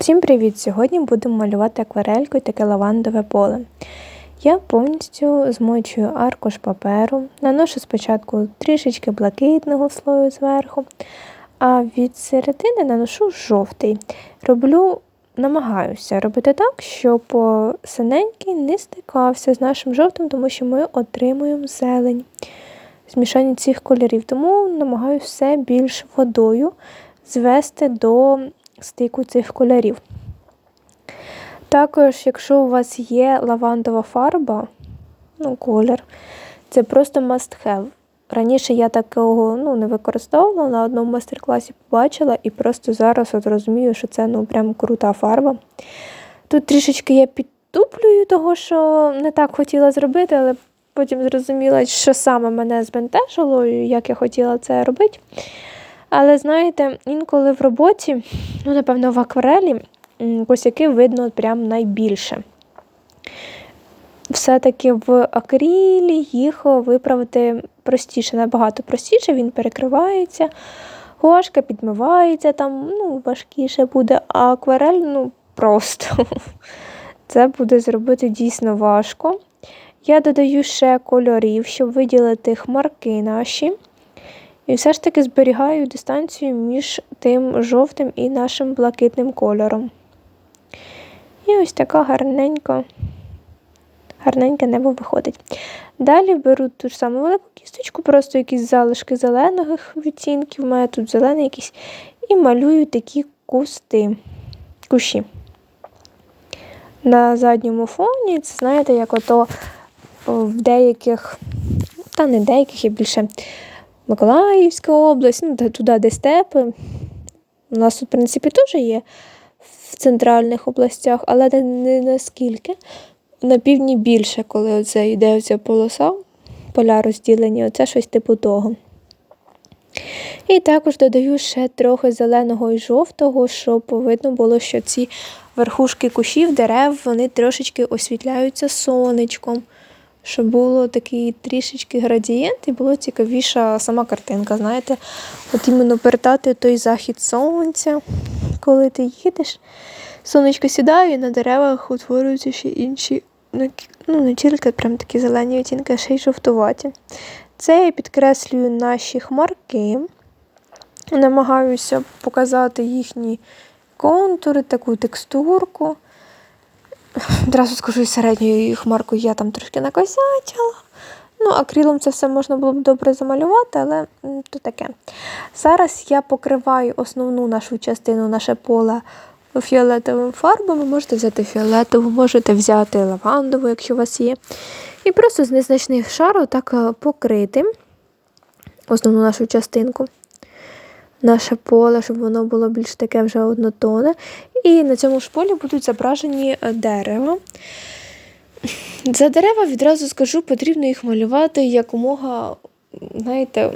Всім привіт! Сьогодні будемо малювати акварелькою таке лавандове поле. Я повністю змочую аркуш паперу, наношу спочатку трішечки блакитного слою зверху, а від середини наношу жовтий. Роблю, намагаюся робити так, щоб синенький не стикався з нашим жовтим, тому що ми отримуємо зелень. Змішання цих кольорів, тому намагаюся все більш водою звести до стику цих кольорів. Також, якщо у вас є лавандова фарба, ну, колір, це просто must have. Раніше я такого ну, не використовувала, на одному майстер-класі побачила і просто зараз от розумію, що це ну, прям крута фарба. Тут трішечки я підтуплюю того, що не так хотіла зробити, але потім зрозуміла, що саме мене збентежило і як я хотіла це робити. Але знаєте, інколи в роботі, ну, напевно, в акварелі косяки видно прям найбільше. Все-таки в акрилі їх виправити простіше, набагато простіше, він перекривається, гуашка підмивається, там ну, важкіше буде, а акварель ну, просто. Це буде зробити дійсно важко. Я додаю ще кольорів, щоб виділити хмарки наші. І все ж таки зберігаю дистанцію між тим жовтим і нашим блакитним кольором. І ось така гарненька, гарненьке небо виходить. Далі беру ту ж саму велику кісточку, просто якісь залишки зелених відтінків, у тут зелений якийсь, і малюю такі кусти, кущі. На задньому фоні, це знаєте, як ото в деяких, та не деяких, я більше. Миколаївська область, ну, туди, де степи. У нас тут, в принципі, теж є в центральних областях, але не, наскільки. На півдні більше, коли оце йде оця полоса, поля розділені, оце щось типу того. І також додаю ще трохи зеленого і жовтого, щоб видно було, що ці верхушки кущів, дерев, вони трошечки освітляються сонечком щоб було такий трішечки градієнт і було цікавіша сама картинка. Знаєте, от іменно передати той захід сонця, коли ти їдеш, сонечко сідає, і на деревах утворюються ще інші, ну, ну не тільки прям такі зелені відтінки, а ще й жовтуваті. Це я підкреслюю наші хмарки, намагаюся показати їхні контури, таку текстурку. Одразу скажу, середньою хмаркою я там трошки накосячила. Ну, акрилом це все можна було б добре замалювати, але то таке. Зараз я покриваю основну нашу частину, наше поле фіолетовими фарбами. Можете взяти фіолетову, можете взяти лавандову, якщо у вас є. І просто з незначних шарів так е, покрити основну нашу частинку. Наше поле, щоб воно було більш таке вже однотонне. І на цьому ж полі будуть зображені е, дерева. За дерева відразу скажу, потрібно їх малювати якомога, знаєте,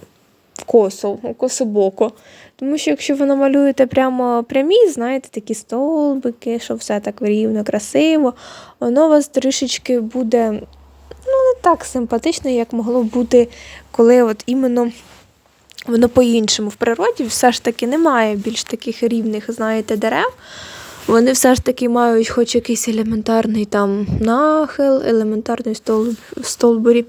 косо, кособоко. Тому що якщо ви намалюєте прямо прямі, знаєте, такі столбики, що все так рівно, красиво, воно у вас трішечки буде ну, не так симпатично, як могло бути, коли от іменно воно по-іншому. В природі все ж таки немає більш таких рівних, знаєте, дерев. Вони все ж таки мають хоч якийсь елементарний там нахил, елементарний столб, столбурі,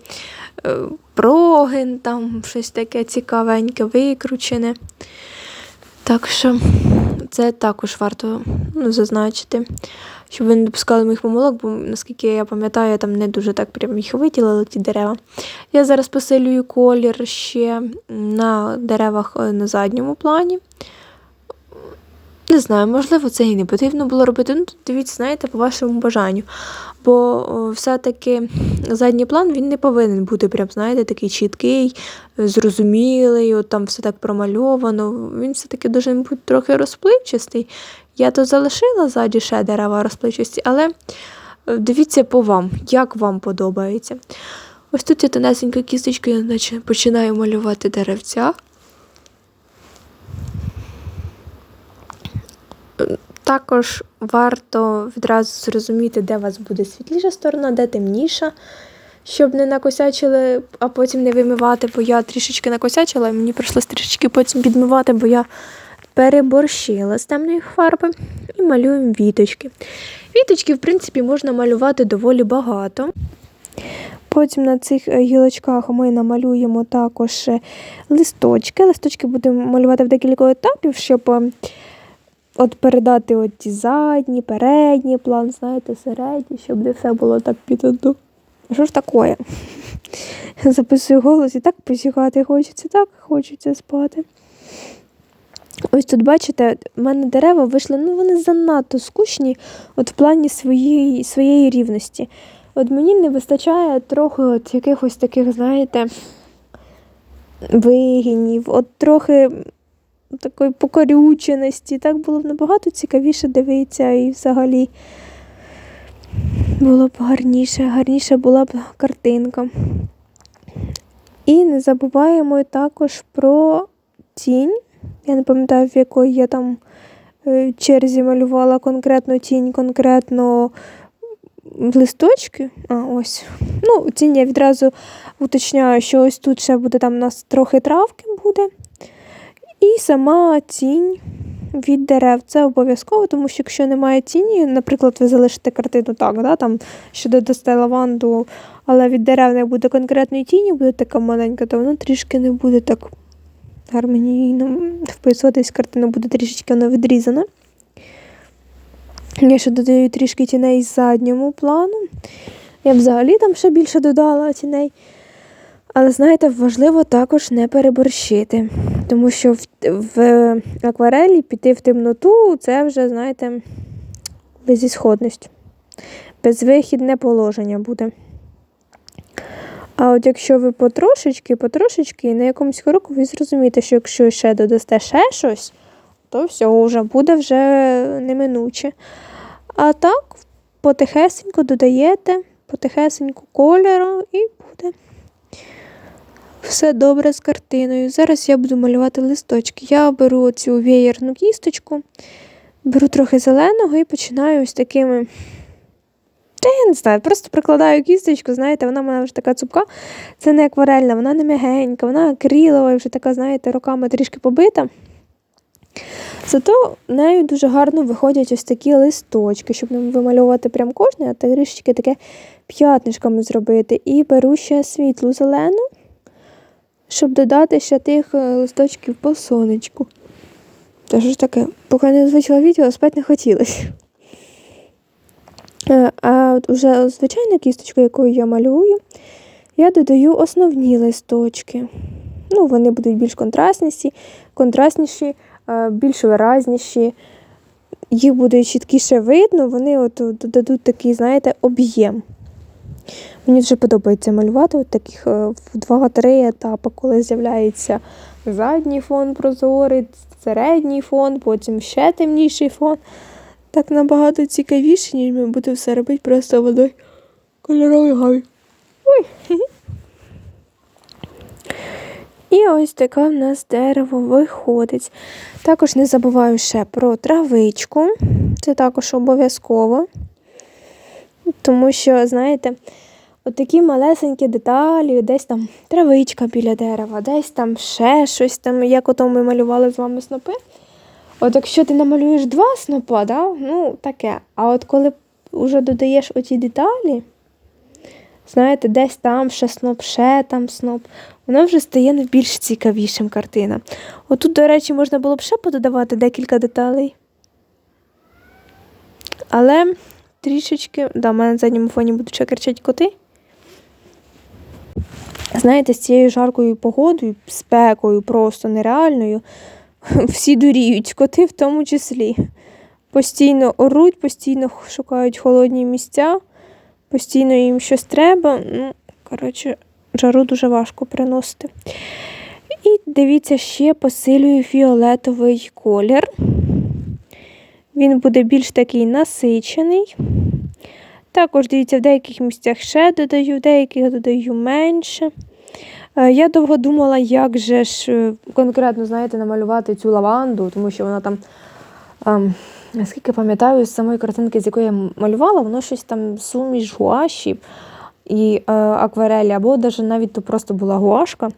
е, прогин, там щось таке цікавеньке, викручене. Так що це також варто ну, зазначити, щоб ви не допускали моїх помилок, бо наскільки я пам'ятаю, я там не дуже так прям їх виділила, ті дерева. Я зараз посилюю колір ще на деревах е, на задньому плані. Не знаю, можливо, це і не потрібно було робити. Ну, дивіться, знаєте, по вашому бажанню. Бо все-таки задній план він не повинен бути, прям, знаєте, такий чіткий, зрозумілий, от там все так промальовано. Він все-таки дуже бути трохи розпливчастий. Я то залишила ззаді ще дерева розпливчасті, але е, дивіться по вам, як вам подобається. Ось тут я тонесенька кісточкою наче починаю малювати деревця. Також варто відразу зрозуміти, де у вас буде світліша сторона, де темніша, щоб не накосячили, а потім не вимивати, бо я трішечки накосячила, і мені прийшлося трішечки потім підмивати, бо я переборщила з темної фарби. і малюємо віточки. Віточки, в принципі, можна малювати доволі багато. Потім на цих е, гілочках ми намалюємо також е, листочки. Листочки будемо малювати в декілька етапів, щоб е, от передати от ті задні, передній план, знаєте, середній, щоб де все було так під. Що ж таке? Записую голос і так посігати хочеться, так хочеться спати. Ось тут, бачите, в мене дерева вийшли, ну вони занадто скучні от в плані своєї, своєї рівності. От мені не вистачає трохи от якихось таких, знаєте, вигінів, от трохи такої покорюченості. Так було б набагато цікавіше дивитися і взагалі було б гарніше, гарніша була б картинка. І не забуваємо також про тінь. Я не пам'ятаю, в якої я там е, черзі малювала конкретно тінь, конкретно листочки. А, ось. Ну, тінь я відразу уточняю, що ось тут ще буде там у нас трохи травки буде. І сама тінь від дерев. Це обов'язково, тому що якщо немає тіні, наприклад, ви залишите картину так, да, там, що додасте лаванду, але від дерев не буде конкретної тіні, буде така маленька, то воно трішки не буде так гармонійно вписуватись, картина буде трішечки відрізана. Я ще додаю трішки тіней з задньому плану. Я взагалі там ще більше додала тіней. Але знаєте, важливо також не переборщити, тому що в, в акварелі піти в темноту це вже, знаєте, безісходність. Безвихідне положення буде. А от якщо ви потрошечки, потрошечки, на якомусь кроку ви зрозумієте, що якщо ще додасте ще щось, то все вже буде вже неминуче. А так, потихесенько додаєте, потихесенько кольору і буде все добре з картиною. Зараз я буду малювати листочки. Я беру цю веєрну кісточку, беру трохи зеленого і починаю ось такими. Та я не знаю, просто прикладаю кісточку, знаєте, вона в мене вже така цупка. Це не акварельна, вона не м'ягенька, вона акрилова і вже така, знаєте, руками трішки побита. Зато нею дуже гарно виходять ось такі листочки, щоб не вимальовувати прям кожне, а трішки таке п'ятнишками зробити. І беру ще світлу зелену, щоб додати ще тих е, листочків по сонечку. Та що ж таке, поки не озвучила відео, спати не хотілося. Е, а от уже звичайну кісточку, якою я малюю, я додаю основні листочки. Ну, Вони будуть більш контрастніші, контрастніші, більш виразніші. Їх буде чіткіше видно, вони от додадуть такий, знаєте, об'єм. Мені дуже подобається малювати от таких е, в два-три етапи, коли з'являється задній фон прозорий, середній фон, потім ще темніший фон. Так набагато цікавіше, ніж ми будемо все робити просто водою кольорової гаві. Ой. І ось таке в нас дерево виходить. Також не забуваю ще про травичку. Це також обов'язково. Тому що, знаєте, отакі малесенькі деталі, десь там травичка біля дерева, десь там ще щось там, як ото ми малювали з вами снопи. От якщо ти намалюєш два снопа, да, ну таке. А от коли вже додаєш оті деталі, знаєте, десь там ще сноп, ще там сноп, воно вже стає більш цікавішим картина. Отут, до речі, можна було б ще пододавати декілька деталей. Але трішечки, да, в мене на задньому фоні будуть ще кричати коти. Знаєте, з цією жаркою погодою, спекою просто нереальною всі дуріють, коти в тому числі. Постійно оруть, постійно шукають холодні місця, постійно їм щось треба. Ну, коротше, жару дуже важко приносити. І дивіться, ще посилюю фіолетовий колір. Він буде більш такий насичений. Також, дивіться, в деяких місцях ще додаю, в деяких додаю менше. Е, я довго думала, як же ж е, конкретно знаєте, намалювати цю лаванду, тому що вона там, ем, наскільки пам'ятаю, з самої картинки, з якої я малювала, воно щось там суміш гуаші і е, акварелі, або навіть навіть то просто була гуашка.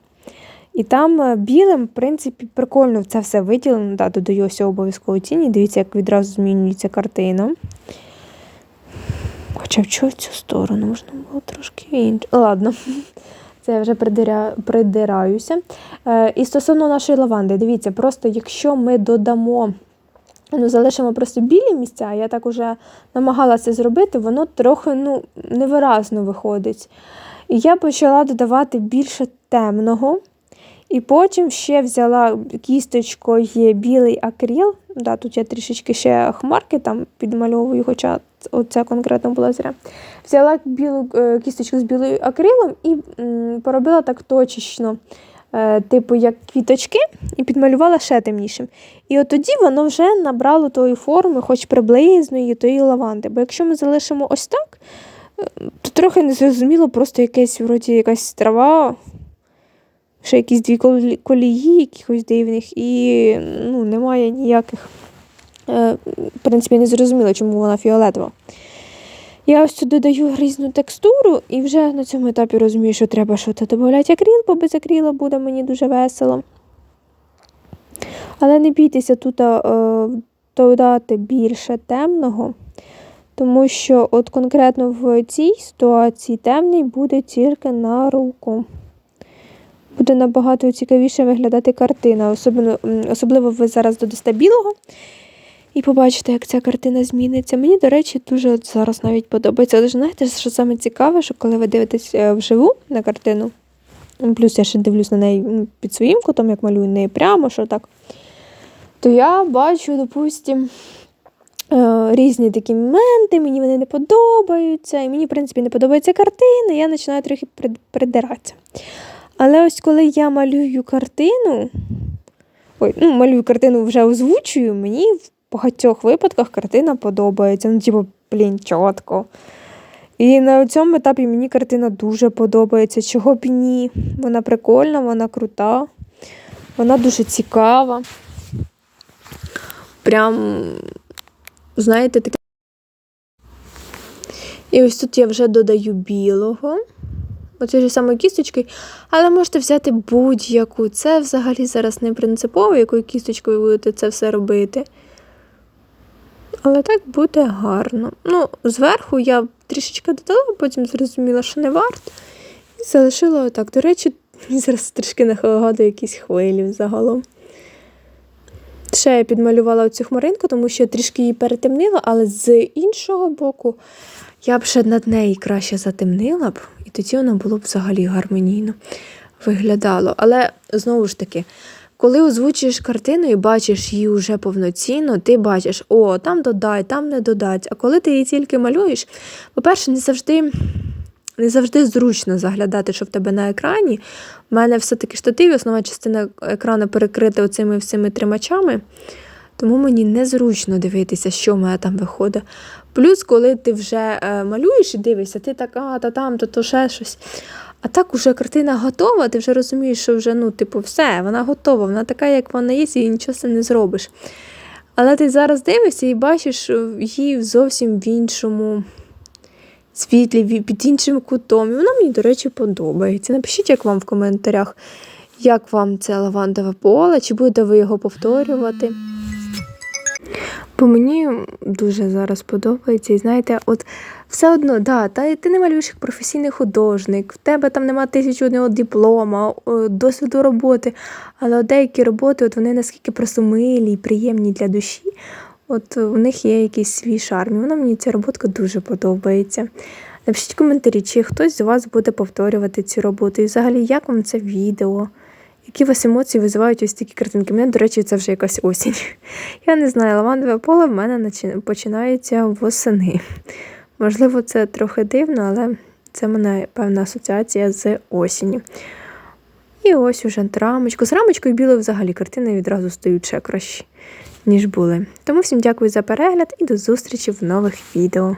І там е, білим, в принципі, прикольно це все виділено. Да, додаю ось обов'язково тіні. Дивіться, як відразу змінюється картина. Хоча в чого цю сторону можна було трошки інше. Ладно, це я вже придиря... придираюся. Е, і стосовно нашої лаванди, дивіться, просто якщо ми додамо, ну, залишимо просто білі місця, я так уже намагалася зробити, воно трохи ну, невиразно виходить. І я почала додавати більше темного. І потім ще взяла кісточкою білий акріл. Да, Тут я трішечки ще хмарки там підмальовую, хоча оця конкретно була зря. Взяла білу е, кісточку з білим акрилом і м, поробила так точечно, типу як квіточки, і підмалювала ще темнішим. І от тоді воно вже набрало тої форми, хоч приблизної, тої лаванди. Бо якщо ми залишимо ось так, е, то трохи незрозуміло, просто якесь вроді якась трава ще якісь дві колії, якихось дивних, і ну, немає ніяких. Е, в принципі, не зрозуміло, чому вона фіолетова. Я ось тут додаю різну текстуру, і вже на цьому етапі розумію, що треба щось додати акріл, бо без акріла буде мені дуже весело. Але не бійтеся тут е, додати більше темного, тому що от конкретно в цій ситуації темний буде тільки на руку буде набагато цікавіше виглядати картина. Особливо, особливо ви зараз додасте білого. І побачите, як ця картина зміниться. Мені, до речі, дуже от зараз навіть подобається. Але ж знаєте, що саме цікаве, що коли ви дивитесь е, вживу на картину, плюс я ще дивлюсь на неї під своїм кутом, як малюю неї прямо, що так, то я бачу, допустим, е, різні такі моменти, мені вони не подобаються. І мені, в принципі, не подобається картина, я починаю трохи придиратися. Але ось коли я малюю картину, ой, ну, малюю картину вже озвучую, мені багатьох випадках картина подобається. Ну, типу, блін, чітко. І на цьому етапі мені картина дуже подобається. Чого б ні. Вона прикольна, вона крута, вона дуже цікава. Прям, знаєте, таке. І ось тут я вже додаю білого оцією самою кісточкою, але можете взяти будь-яку. Це взагалі зараз не принципово, якою кісточкою ви будете це все робити. Але так буде гарно. Ну, зверху я трішечки додала, потім зрозуміла, що не варто. І залишила отак. До речі, зараз трішки нагадує якісь хвилі загалом. Ще я підмалювала оцю хмаринку, тому що я трішки її перетемнила, але з іншого боку, я б ще над неї краще затемнила б, і тоді воно було б взагалі гармонійно виглядало. Але знову ж таки, коли озвучуєш картину і бачиш її вже повноцінно, ти бачиш, о, там додай, там не додать. А коли ти її тільки малюєш, по-перше, не завжди. Не завжди зручно заглядати, що в тебе на екрані. У мене все-таки штатив, основна частина екрану перекрита оцими всіми тримачами, тому мені незручно дивитися, що в мене там виходить. Плюс, коли ти вже е, малюєш і дивишся, ти так, а, та там, то то ще щось. А так уже картина готова, ти вже розумієш, що вже, ну, типу, все, вона готова, вона така, як вона є, і нічого з не зробиш. Але ти зараз дивишся і бачиш її зовсім в іншому світлі, під іншим кутом. І вона мені, до речі, подобається. Напишіть, як вам в коментарях, як вам це лавандове поле, чи будете ви його повторювати. Бо мені дуже зараз подобається. І знаєте, от все одно, да, та ти не малюєш як професійний художник, в тебе там немає тисячу одного диплома, досвіду роботи. Але деякі роботи, от вони наскільки просто милі і приємні для душі. От у них є якийсь свій шарм. Вона мені ця роботка дуже подобається. Напишіть коментарі, чи хтось з вас буде повторювати цю роботу. І взагалі, як вам це відео? Які у вас емоції визивають ось такі картинки? Мене, до речі, це вже якась осінь. Я не знаю, лавандове поле в мене починається восени. Можливо, це трохи дивно, але це в мене певна асоціація з осінню. І ось уже рамочку. З рамочкою білою взагалі картини відразу стають ще кращі, ніж були. Тому всім дякую за перегляд і до зустрічі в нових відео.